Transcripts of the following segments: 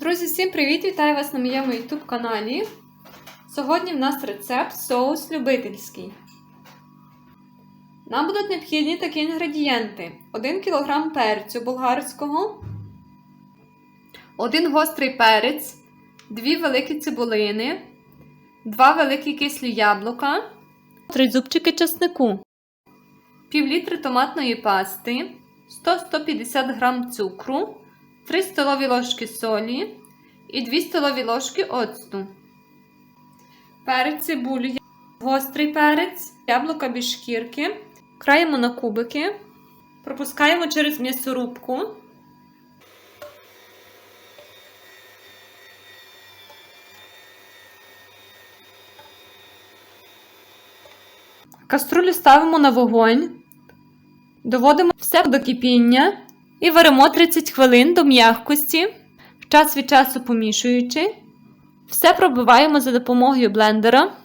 Друзі, всім привіт! Вітаю вас на моєму YouTube каналі. Сьогодні в нас рецепт соус любительський. Нам будуть необхідні такі інгредієнти: 1 кг перцю болгарського, 1 гострий перець, 2 великі цибулини, 2 великі кислі яблука, 3 зубчики чеснику, пів літри томатної пасти, 100-150 г цукру. 3 столові ложки солі і 2 столові ложки оцту. Перець цибулю, гострий перець, яблука без шкірки. Краємо на кубики, пропускаємо через м'ясорубку. Каструлю ставимо на вогонь, доводимо все до кипіння. І варимо 30 хвилин до м'якості, час від часу помішуючи. Все пробиваємо за допомогою блендера.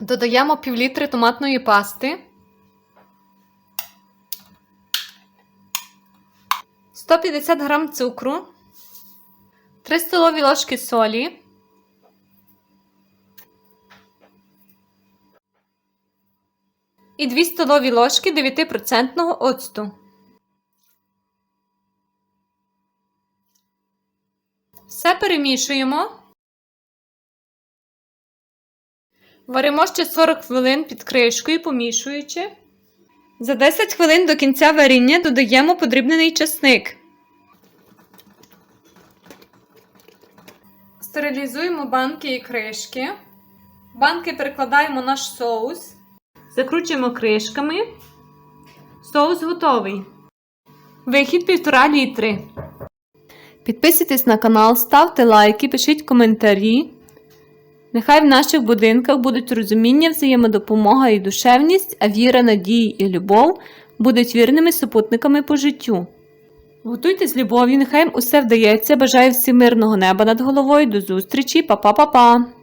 Додаємо півлітри томатної пасти. 150 г цукру, 3 столові ложки солі. І 2 столові ложки 9% оцту. Все перемішуємо. Варимо ще 40 хвилин під кришкою, помішуючи. За 10 хвилин до кінця варіння додаємо подрібнений чесник. Стерилізуємо банки і кришки. Банки перекладаємо наш соус. Закручуємо кришками. Соус готовий. Вихід 1,5 літри. Підписуйтесь на канал, ставте лайки, пишіть коментарі. Нехай в наших будинках будуть розуміння, взаємодопомога і душевність, а віра, надії і любов будуть вірними супутниками по життю. Готуйте з любов'ю, нехай усе вдається. Бажаю всім мирного неба над головою. До зустрічі, Па-па-па-па!